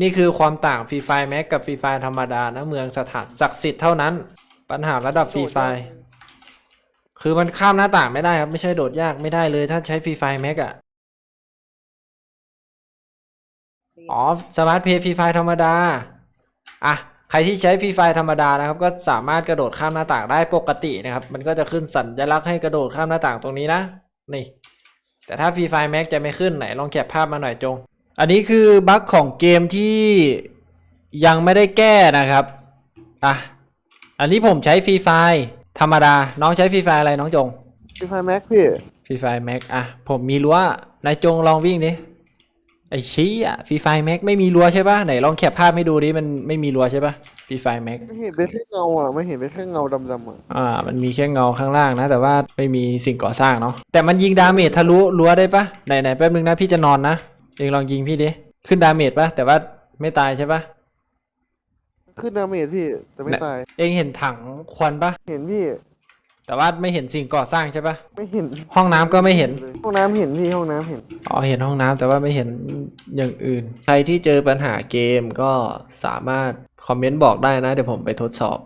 นี่คือความต่างฟรีไฟแม็กกับฟรีไฟธรรมดานะเมืองสถานศักดิ์สิทธิ์เท่านั้น ปัญหาระดับฟรีไฟคือมันข้ามหน้าต่างไม่ได้ครับ ไม่ใช่โดดยากไม่ได้เลยถ้าใช้ฟรีไฟแม็กอะอ๋อสมาร์ทเพย์ฟรีไฟธรรมดาอะใครที่ใช้ฟรีไฟธรรมดานะครับ ก็สามารถกระโดดข้ามหน้าต่างได้ปกตินะครับ มันก็จะขึ้นสัญลักษณ์ให้กระโดดข้ามหน้าต่างตรงนี้นะนี่ แต่ถ้าฟรีไฟแม็กจะไม่ขึ้นไหนลองแคปภาพมาหน่อยจง อันนี้คือบั๊กของเกมที่ยังไม่ได้แก้นะครับ อะ อันนี้ผมใช้ฟรีไฟธรรมดา น้องใช้ฟรีไฟอะไรน้องจงพี่ไฟแม็กพี่ฟรีไฟแม็กอะ ผมมีรั้วนายจงลองวิ่งดิ ไอชี้อะฟรีไฟแม็กไม่มีรั้วใช่ปะไหนลองแคปภาพให้ดูดิ มันไม่มีรั้วใช่ปะฟรีไฟแม็กไม่เห็นเป็นแค่เงาอะไม่เห็นเป็นแค่เงาดำๆอะ อ่า มันมีแค่เงาข้างล่างนะ แต่ว่าไม่มีสิ่งก่อสร้างเนาะ แต่มันยิงดาเมจทะลุรั้วได้ปะไหนไหนแป๊บนึงนะพี่จะนอนนะ เองลองยิงพี่ดิ ขึ้นดาเมจปะแต่ว่าไม่ตายใช่ปะขึ้นดาเมจพี่แต่ไม่เนี่ยตาย เองเห็นถังควันปะเห็นพี่ แต่ว่าไม่เห็นสิ่งก่อสร้างใช่ปะไม่เห็น ห้องน้ำก็ไม่เห็น ห้องน้ำเห็นพี่ห้องน้ำเห็น อ๋อเห็นห้องน้ำแต่ว่าไม่เห็นอย่างอื่น ใครที่เจอปัญหาเกมก็สามารถคอมเมนต์บอกได้นะ เดี๋ยวผมไปทดสอบ